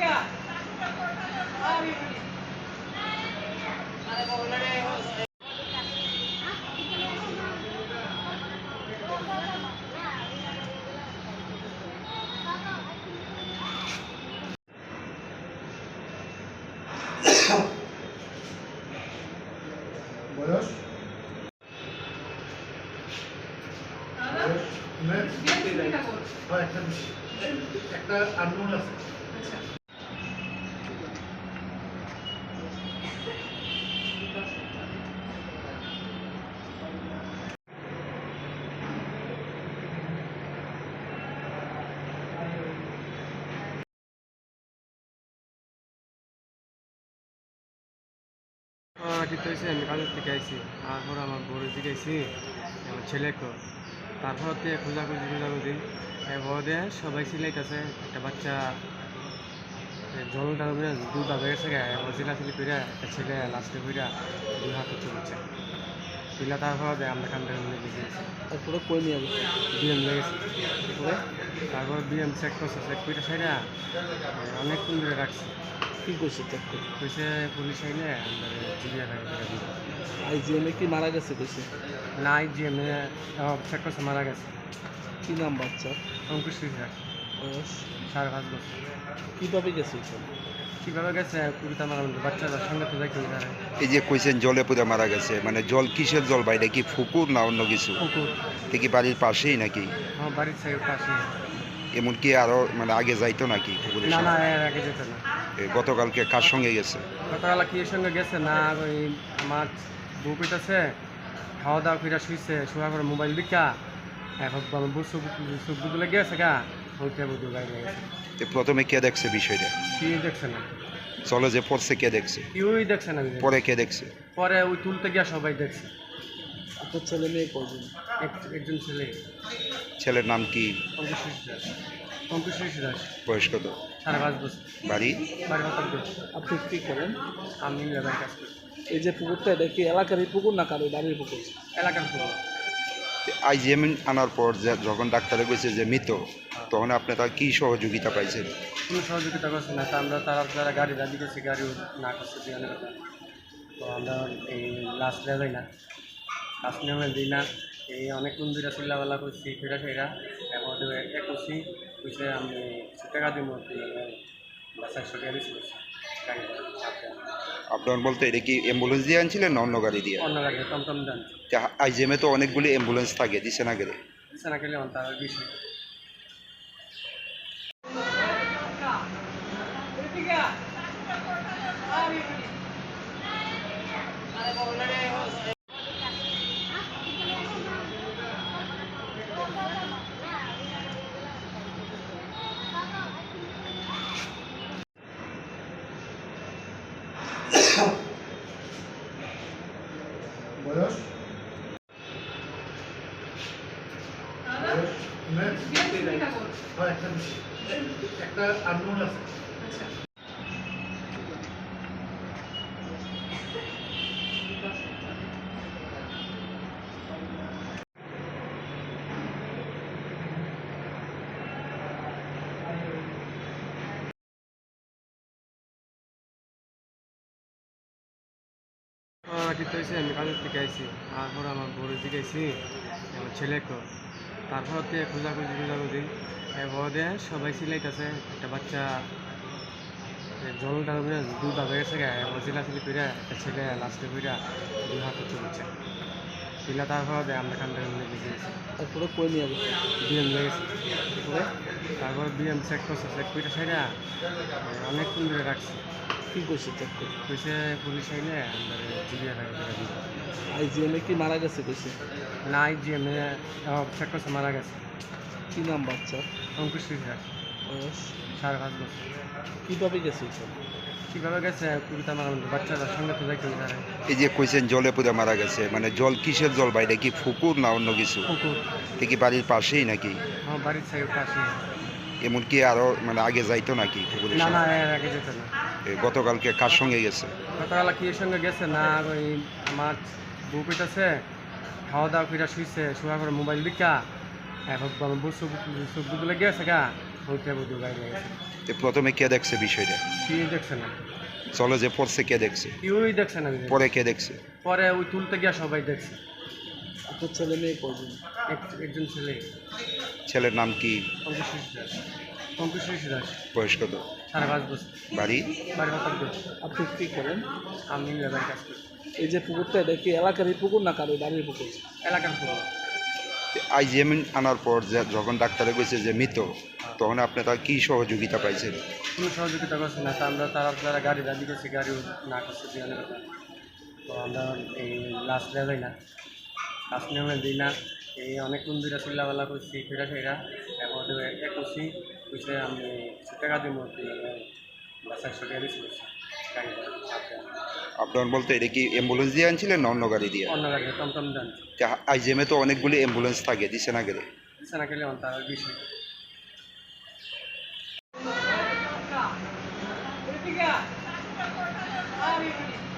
বয়স বয়স উমের হয় একটা একটা আননোন আছে ঠিক হয়েছে আমি কাজের থেকে আইছি। তারপর আমার বড় দিকে আইছি আমার ছেলেকে তারপর হচ্ছে খোঁজাখুঁজি খোঁজাখুঁজি। এবারে সবাই সিলাইতেছে একটা বাচ্চা জল টানবে দুধ আবে গেছে গা এবার চিলাচিলি করে একটা ছেলে লাস্টে করে দুই হাতে চলছে তুলে তারপর আমরা কামটা নিয়ে গেছি। তারপরে কই নিয়ে গেছে? বিএম লেগেছে তারপরে তারপর বিএম চেক করছে চেক করে সাইডা অনেকক্ষণ ধরে রাখছে। কি করছে চেক করে। কইছে পুলিশ আইলে জিবিয়া আইজিএমে কি মারা গেছে কইছে? না জিএম চেক করছে মারা গেছে। কি নাম বাচ্চার অঙ্কুশ বয়স? সাড়ে পাঁচ বছর। কীভাবে গেছে কীভাবে গেছে? কবিতা মারা বাচ্চাদের সঙ্গে তো দেখতে এই যে কইছেন জলে পুরে মারা গেছে মানে জল কিসের জল বাইরে কি ফুকুর না অন্য কিছু? পুকুর এ কি বাড়ির পাশেই নাকি? আমার বাড়ির সাইড পাশে এমনকি আরও মানে আগে যাইতো নাকি পুকুরের না না সঙ্গে? এর আগে যেত না। এ, গতকালকে কার সঙ্গে গেছে? গতকাল কি এর সঙ্গে গেছে? না ওই আমার বউ কইতাছে খাওয়া দাওয়া করে শুইছে শোয়ার পরে মোবাইল বিকা এখন সুখ সুখ গেছে গা ওইটা বুধ গাড়ি গেছে। এ, প্রথমে কে দেখছে বিষয়টা? কি দেখছে না। চলে যে পড়ছে কে দেখছে? কেউই দেখছে না পরে কে দেখছে? পরে ওই তুলতে গিয়া সবাই দেখছে। আপনার ছেলে মেয়ে কজন এক- একজন ছেলে। ছেলের নাম কি? বয়স কত? সাড়ে পাঁচ বছর। বাড়ি? আপনি কি করেন? আমি লেবার কাজ করি। এই যে পুকুরটা এটা কি এলাকারই পুকুর না কারও বাড়ির পুকুর? এলাকার পুকুর। আনার পর যে- যখন ডাক্তারে কইছে যে মৃত তখন আপনি তার কি সহযোগিতা পাইছেন? কোনো সহযোগিতা করছে না। তা আমরা তারা যারা গাড়ি না করছে তো আমরা এই লাস্ট না। লাস্ট দিই না। এই অনেক মন্দিরা চিল্লাবেলা করছি ফেরা ফেরা এবার একুশি কইছে আমি কিছু টাকা দিব চারশো টাকা দিচ্ছি আপনার? বলতে এটা কি অ্যাম্বুলেন্স দিয়ে আনছিলেন না অন্য গাড়ি দিয়ে? অন্য গাড়ি টমটম দেন আইজিএমে তো অনেকগুলি অ্যাম্বুলেন্স থাকে দিছে না গেলে। দিচ্ছে না গেলে তার বিষয় বয়স? হয় একটা একটা আননোন আছে। ঠিক হয়েছে আমি কাজের থেকে আইছি। তারপর আমার বড় দিকে আইছি আমার ছেলেকে। তারপর হচ্ছে খোঁজাখুঁজি খোঁজাখুঁজি। এবারে সবাই সিলাইতেছে একটা বাচ্চা জল টানবে দুধ আবে গেছে এবার চিলাচিলি করে একটা ছেলে লাস্টে করে দুই হাতে চলছে তুলে তারপর আমরা কামটা নিয়ে গেছি। তারপরে কই নিয়ে গেছে? বিএম লেগেছে তারপরে তারপর বিএম চেক করছে চেক করে সাইডা অনেকক্ষণ ধরে রাখছে। কি করছে চেক করে কইছে পুলিশ আইলে আমরা জিবিয়া দিব আইজিএমে কি মারা গেছে কইছে? না জিএম চেক করছে মারা গেছে। কি নাম বাচ্চার অঙ্কুশ বিশ্বাস বয়স? সাড়ে পাঁচ বছর। কীভাবে গেছে কীভাবে গেছে কবিতা মারা বাচ্চাদের সঙ্গে তো পারে। এই যে কইছেন জলে পুরে মারা গেছে। মানে জল কিসের জল বাইরে কি ফুকুর না অন্য কিছু? পুকুর এ কি বাড়ির পাশেই নাকি? আমার বাড়ির সাইড পাশে এমনকি আরও মানে আগে যাইতো নাকি না না এর আগে যেত না। এ, গতকালকে কার সঙ্গে গেছে? গতকাল কি এর সঙ্গে গেছে? না ওই আমার বউ কইতাছে খাওয়া দাওয়া করে শুইছে শোয়ার পরে মোবাইল বিকা এখন আমার বউ দুগুলো গেছে গা ওইটা বুঝে গাড়ি গেছে। প্রথমে কে দেখছে বিষয়টা? কেউ দেখছে না। চলো যে পড়ছে কে দেখছে? কেউই দেখছে না পরে কে দেখছে? পরে ওই তুলতে গিয়া সবাই দেখছে। আপনার ছেলে মেয়ে কজন এক- একজন ছেলে। ছেলের নাম কি? বয়স কত সাড়ে পাঁচ বছর। বাড়ি? বাড়ি আপনি কি করেন? আমি লেবার কাজ করি। এই যে পুকুরটা এটা কি এলাকারই পুকুর না কারও বাড়ির পুকুর? এলাকার আইজিএম আনার পর যে- যখন ডাক্তারে কইছে যে মৃত তখন আপনি তার কি সহযোগিতা পাইছেন? কোনো সহযোগিতা করছে না। আমরা তারা তারা গাড়ি দাবি করছি গাড়িও না করছে। তো আমরা এই লাস্ট না। লাস্ট নেওয়া দিই না। এই অনেক মন্দিরা চিল্লাবেলা করছি ফেরা ফেরা। এবার এক করছি কইছে আমি টাকা দিব টাকা দিচ্ছি গাড়ি আপনার বলতে এটা কি অ্যাম্বুলেন্স দিয়ে আনছিলেন না অন্য গাড়ি দিয়ে? অন্য গাড়ি টমটম দেন আইজিএমে তো অনেকগুলি অ্যাম্বুলেন্স থাকে দিছে না গেলে। দিচ্ছে না গেলে তার বিষয় Obrigado.